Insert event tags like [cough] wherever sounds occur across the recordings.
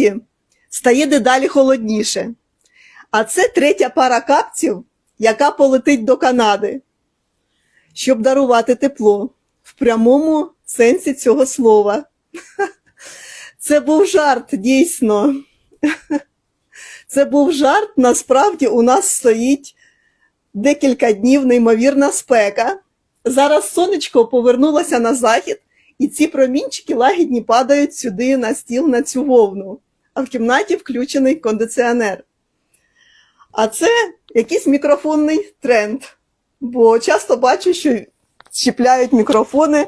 світі стає дедалі холодніше. А це третя пара капців, яка полетить до Канади, щоб дарувати тепло в прямому сенсі цього слова. [laughs] Це був жарт, дійсно. [laughs] Це був жарт. Насправді у нас стоїть декілька днів неймовірна спека. Зараз сонечко повернулося на захід, і ці промінчики лагідні падають сюди на стіл на цю вовну, а в кімнаті включений кондиціонер. А це якийсь мікрофонний тренд, бо часто бачу, що чіпляють мікрофони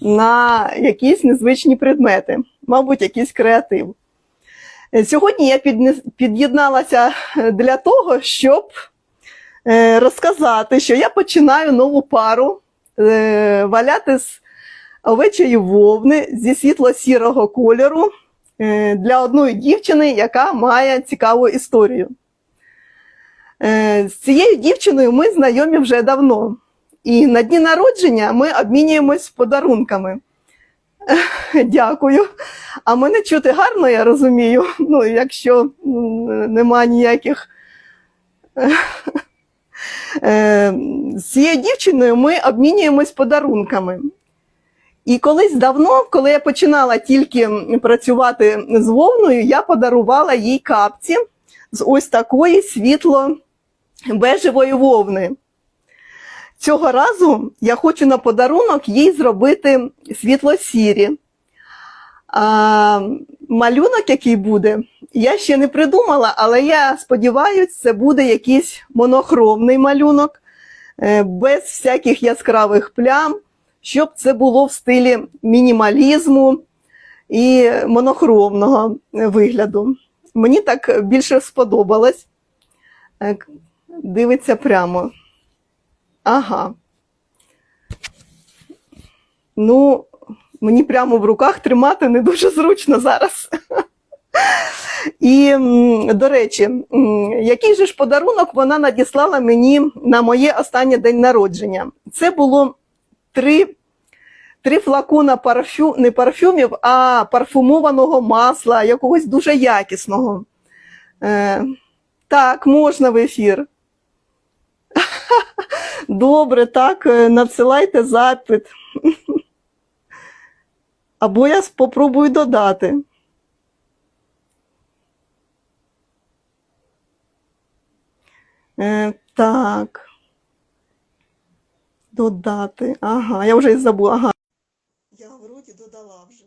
на якісь незвичні предмети, мабуть, якийсь креатив. Е, Сьогодні я під'єдналася е, для того, щоб е, розказати, що я починаю нову пару валяти з овечої вовни зі світло-сірого кольору для одної дівчини, яка має цікаву історію. Е, З цією дівчиною ми знайомі вже давно. І на дні народження ми обмінюємось подарунками. [laughs] Дякую. А мене чути гарно, я розумію. Ну, якщо нема ніяких. [laughs] Е, З цією дівчиною ми обмінюємось подарунками. І колись давно, коли я починала тільки працювати з вовною, я подарувала їй капці з ось такої світло-бежевої вовни. Цього разу я хочу на подарунок їй зробити світло-сірі. А, малюнок, який буде, я ще не придумала, але я сподіваюся, це буде якийсь монохромний малюнок, е, без всяких яскравих плям, щоб це було в стилі мінімалізму і монохромного вигляду. Мені так більше сподобалось. Дивиться прямо. Ага. Ну, мені прямо в руках тримати не дуже зручно зараз. І, до речі, який же ж подарунок вона надіслала мені на моє останнє день народження? Це було три, три флакона парфю, не парфюмів, а парфумованого масла, якогось дуже якісного. Е, так, можна в ефір. [laughs] Добре, так, е, надсилайте запит. [laughs] Або я спробую додати. Е, так. Додати. Ага, я вже і забула. Ага. Я додала вже.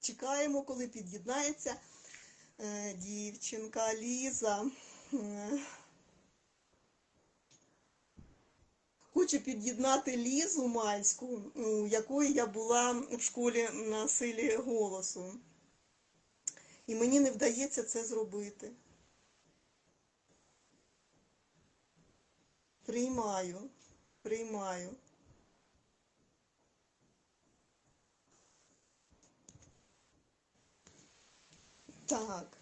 Чекаємо, коли під'єднається е, дівчинка Ліза. Хочу під'єднати Лізу Мальську, у якої я була в школі на силі голосу. І мені не вдається це зробити. Приймаю, приймаю. Так.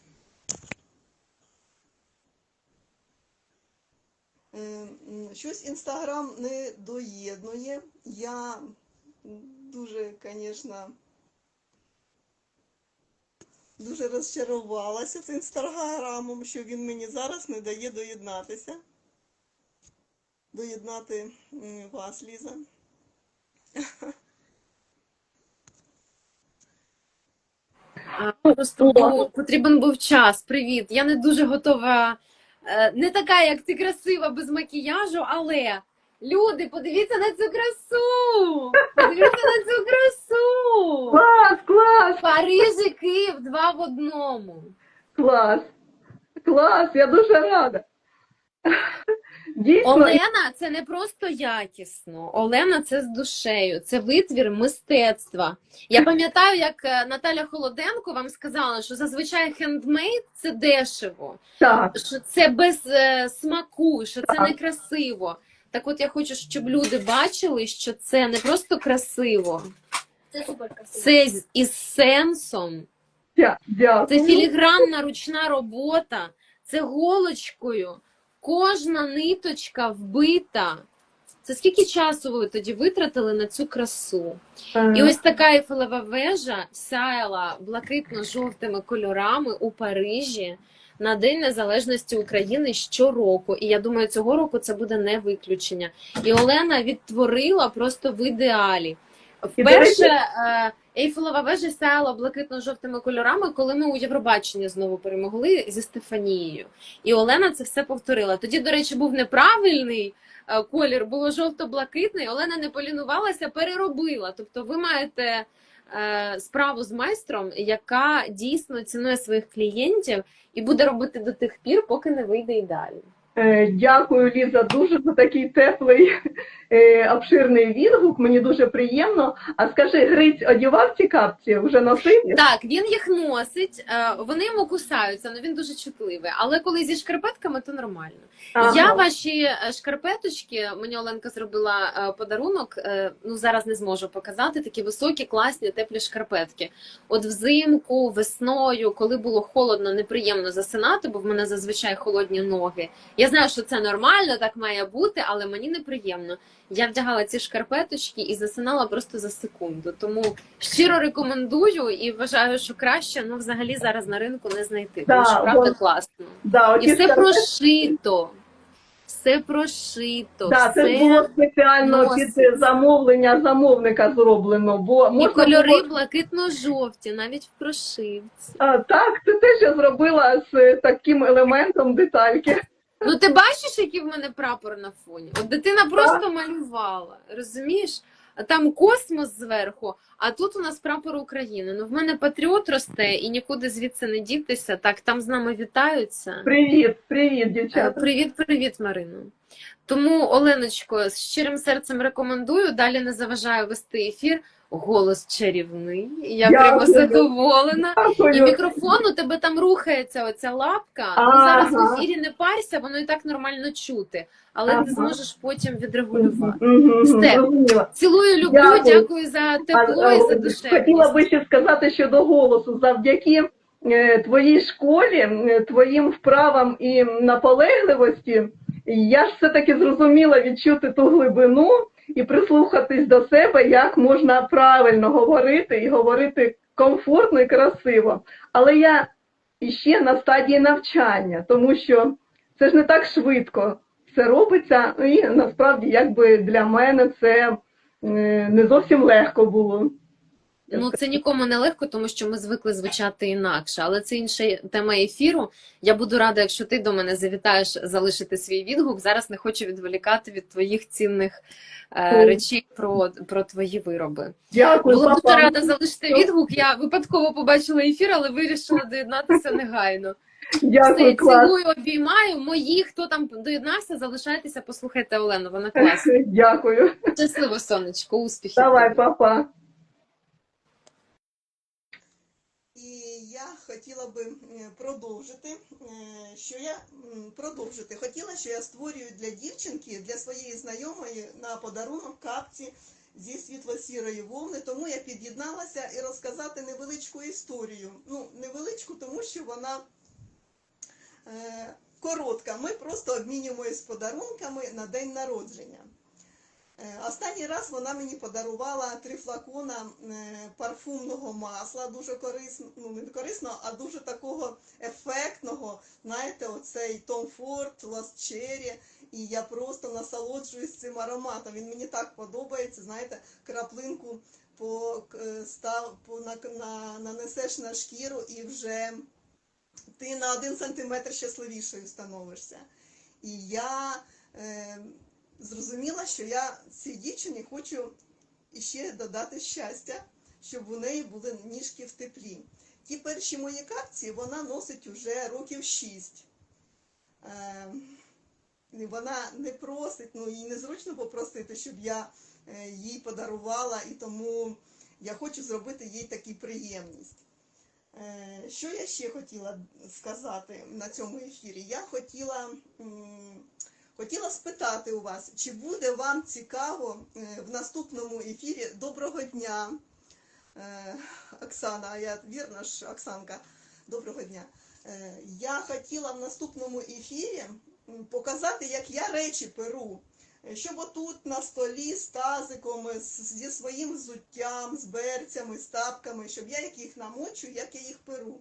Е, Щось Інстаграм не доєднує. Я дуже, звісно, дуже розчарувалася з інстаграмом, що він мені зараз не дає доєднатися. Доєднати вас, Ліза. Просто ну, потрібен був час. Привіт. Я не дуже готова, е, не така, як ти красива без макіяжу, але люди, подивіться на цю красу! Подивіться на цю красу! Клас, клас, Париж і Київ два в одному. клас, клас, я дуже рада. Дійсно, Олена це не просто якісно. Олена це з душею, це витвір мистецтва. Я пам'ятаю, як е, Наталя Холоденко вам сказала, що зазвичай хендмейд це дешево. так. що це без е, смаку, що це Так. некрасиво. Так от я хочу, щоб люди бачили, що це не просто красиво, Це супер красиво. це із сенсом, Дякую. це філігранна ручна робота, це голочкою. Кожна ниточка вбита Це скільки часу ви тоді витратили на цю красу? Е, І ось така Ейфелева вежа сяяла блакитно-жовтими кольорами у Парижі на День Незалежності України щороку. І я думаю, цього року це буде не виключення. І Олена відтворила просто в ідеалі. Вперше е, Ейфелева вежа сяяла блакитно-жовтими кольорами, коли ми у Євробаченні знову перемогли зі Стефанією. І Олена це все повторила. Тоді, до речі, був неправильний е, колір, було жовто-блакитний. Олена не полінувалася, переробила. Тобто, ви маєте е, справу з майстром, яка дійсно цінує своїх клієнтів і буде робити до тих пір, поки не вийде ідеально. Е, Дякую, Ліза, дуже за такий теплий, е, обширний відгук. Мені дуже приємно. А скажи, Гриць одягав ці капці? Вже носив? Так, він їх носить, е, вони йому кусаються, але він дуже чутливий. Але коли зі шкарпетками, то нормально. Ага. Я ваші е, шкарпеточки, мені Оленка зробила е, подарунок. е, Ну зараз не зможу показати такі високі, класні, теплі шкарпетки. От взимку, весною, коли було холодно, неприємно засинати, бо в мене зазвичай холодні ноги. Я знаю, що це нормально, так має бути, але мені неприємно. Я вдягала ці шкарпеточки і засинала просто за секунду. Тому щиро рекомендую і вважаю, що краще ну взагалі зараз на ринку не знайти. Тому що правда вон- класно. Да, І все шкарпетки- прошито. Все прошито. Да, це все... ж було спеціально носить. під замовлення замовника зроблено, бо І кольори було... блакитно-жовті, навіть в прошивці. А, так, це теж я зробила з таким елементом детальки. Ну ти бачиш, який в мене прапор на фоні? От дитина просто малювала, розумієш? А Там космос зверху, а тут у нас прапор України. Ну в мене патріот росте і нікуди звідси не дітися. Так, там з нами вітаються. Привіт, привіт, Е, дівчата. Привіт, привіт, Марино. Тому, Оленочко, з щирим серцем рекомендую. Далі не заважаю вести ефір. Голос чарівний. Я [laughs] Дякую. прямо задоволена. І Дякую. мікрофон у тебе там рухається оця лапка. Ну зараз в ефірі не парся, воно і так нормально чути, але Ага. ти зможеш потім відрегулювати. Все. зрозуміла. Цілую, люблю, Дякую. дякую за тепло а, і за Хотіла би ще сказати щодо голосу. Завдяки е, твоїй школі, е, твоїм вправам і наполегливості, я ж все-таки зрозуміла відчути ту глибину і прислухатись до себе, як можна правильно говорити і говорити комфортно і красиво. Але я іще на стадії навчання, тому що це ж не так швидко все робиться, і насправді якби для мене це е, не зовсім легко було. Ну це нікому не легко, тому що ми звикли звучати інакше, але це інша тема ефіру. Я буду рада, якщо ти до мене завітаєш залишити свій відгук. Зараз не хочу відволікати від твоїх цінних е, речей про, про твої вироби. Дякую, Була дуже рада залишити відгук. Я випадково побачила ефір, але вирішила доєднатися негайно. Дякую, Все, цілую, обіймаю. Мої, хто там доєднався, залишайтеся, послухайте Олену. Вона класна. Дякую. Щасливо, сонечко, успіхів. Давай, папа. І я хотіла би е, продовжити, е, що я продовжити. Хотіла, що я створюю для дівчинки, для своєї знайомої на подарунок капці зі світло-сірої вовни. Тому я під'єдналася і розказати невеличку історію. Ну, невеличку, тому що вона е, коротка. Ми просто обмінюємося подарунками на день народження. Е, Останній раз вона мені подарувала три флакона е, парфумного масла, дуже корисно, ну не корисно, а дуже такого ефектного. Знаєте, оцей Tom Ford, Lost Cherry. І я просто насолоджуюсь цим ароматом. Він мені так подобається. Знаєте, краплинку по, е, став, по, на, на, нанесеш на шкіру і вже ти на один сантиметр щасливішою становишся. І я зрозуміла, що я цій дівчині хочу іще додати щастя, щоб у неї були ніжки в теплі. Ті перші мої капці вона носить уже років шість. Е, вона не просить, ну їй незручно попросити, щоб я е, їй подарувала, і тому я хочу зробити їй таку приємність. Е, Що я ще хотіла сказати на цьому ефірі? Я хотіла, хотіла спитати у вас, чи буде вам цікаво е, в наступному ефірі Доброго дня, Е, Оксана, я вірна ж, Оксанка, доброго дня. Е, Я хотіла в наступному ефірі показати, як я речі перу. Щоб отут на столі з тазиком, зі своїм взуттям, з берцями, з тапками, щоб я як їх намочу, як я їх перу.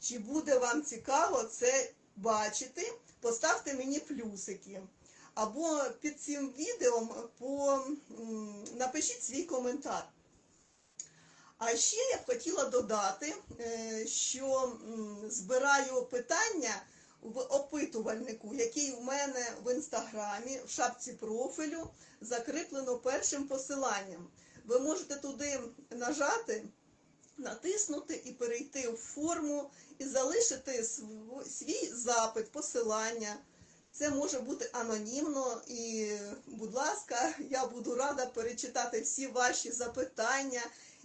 Чи буде вам цікаво це бачити? Поставте мені плюсики. Або під цим відео по, напишіть свій коментар. А ще я б хотіла додати, е, що збираю питання в опитувальнику, який в мене в інстаграмі, в шапці профілю, закріплено першим посиланням. Ви можете туди нажати, натиснути і перейти в форму і залишити свій запит, посилання. Це може бути анонімно і, будь ласка, я буду рада перечитати всі ваші запитання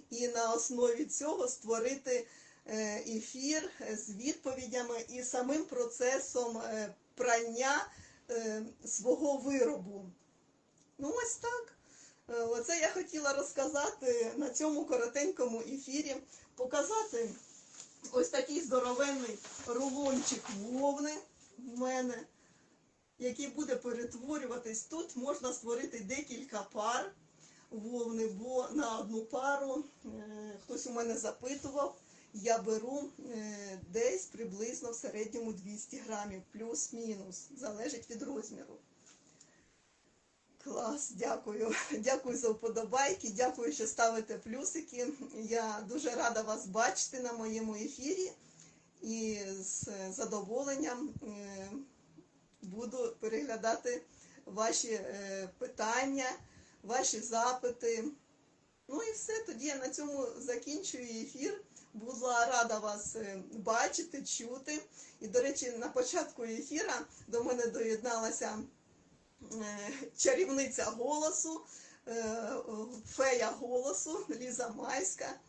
і на основі цього створити е, ефір з відповідями і самим процесом е, прання е, свого виробу. Ну, ось так. Е, Оце я хотіла розказати на цьому коротенькому ефірі, показати ось такий здоровенний рулончик вовни в мене, який буде перетворюватись. Тут можна створити декілька пар вовни, бо на одну пару е, хтось у мене запитував, я беру е, десь приблизно в середньому 200 грамів, плюс-мінус, залежить від розміру. Клас, дякую. [laughs] Дякую за вподобайки, дякую, що ставите плюсики. Я дуже рада вас бачити на моєму ефірі і з задоволенням е, буду переглядати ваші е, питання, ваші запити. Ну і все, тоді я на цьому закінчую ефір. Була рада вас е, бачити, чути. І, до речі, на початку ефіра до мене доєдналася чарівниця голосу, е, фея голосу Ліза Майська,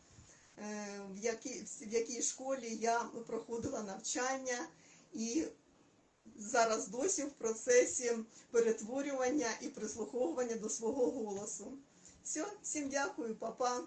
е, в якій, в якій школі я проходила навчання і зараз досі в процесі перетворювання і прислуховування до свого голосу. Все, всім дякую, папа.